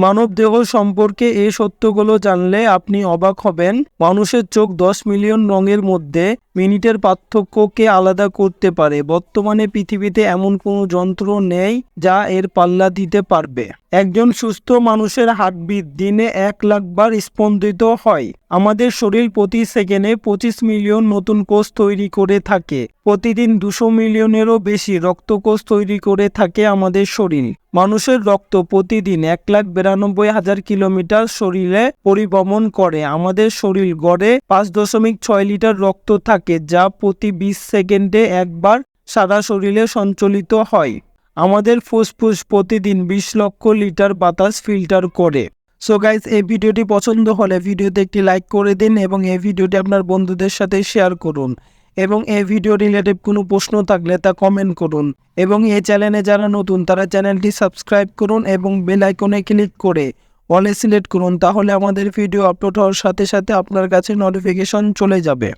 মানব দেহ সম্পর্কে এ সত্যগুলো জানলে আপনি অবাক হবেন। মানুষের চোখ দশ মিলিয়ন রঙের মধ্যে মিনিটের পার্থক্যকে আলাদা করতে পারে। বর্তমানে পৃথিবীতে এমন কোনো যন্ত্র নেই যা এর পাল্লা দিতে পারবে। একজন সুস্থ মানুষের হার্টবিট দিনে এক লাখ বার স্পন্দিত হয়। আমাদের শরীর প্রতি সেকেন্ডে পঁচিশ মিলিয়ন নতুন কোষ তৈরি করে থাকে। প্রতিদিন দুশো মিলিয়নেরও বেশি রক্তকোষ তৈরি করে থাকে আমাদের শরীর। মানুষের রক্ত প্রতিদিন এক লাখ বিরানব্বই হাজার কিলোমিটার শরীরে পরিভ্রমণ করে। আমাদের শরীর গড়ে পাঁচ দশমিক ছয় লিটার রক্ত থাকে, যা প্রতি বিশ সেকেন্ডে একবার সারা শরীরে সঞ্চালিত হয়। আমাদের ফুসফুস প্রতিদিন বিশ লক্ষ লিটার বাতাস ফিল্টার করে। সো গাইজ এই ভিডিওটি পছন্দ হলে ভিডিওতে একটি লাইক করে দিন এবং এই ভিডিওটি আপনার বন্ধুদের সাথে শেয়ার করুন। এবং এই ভিডিও রিলেটেড কোনো প্রশ্ন থাকলে তা কমেন্ট করুন। এবং এই চ্যানেলে যারা নতুন, তারা চ্যানেলটি সাবস্ক্রাইব করুন এবং বেল আইকনে ক্লিক করে অলে সিলেক্ট করুন। তাহলে আমাদের ভিডিও আপলোড হওয়ার সাথে সাথে আপনার কাছে নোটিফিকেশন চলে যাবে।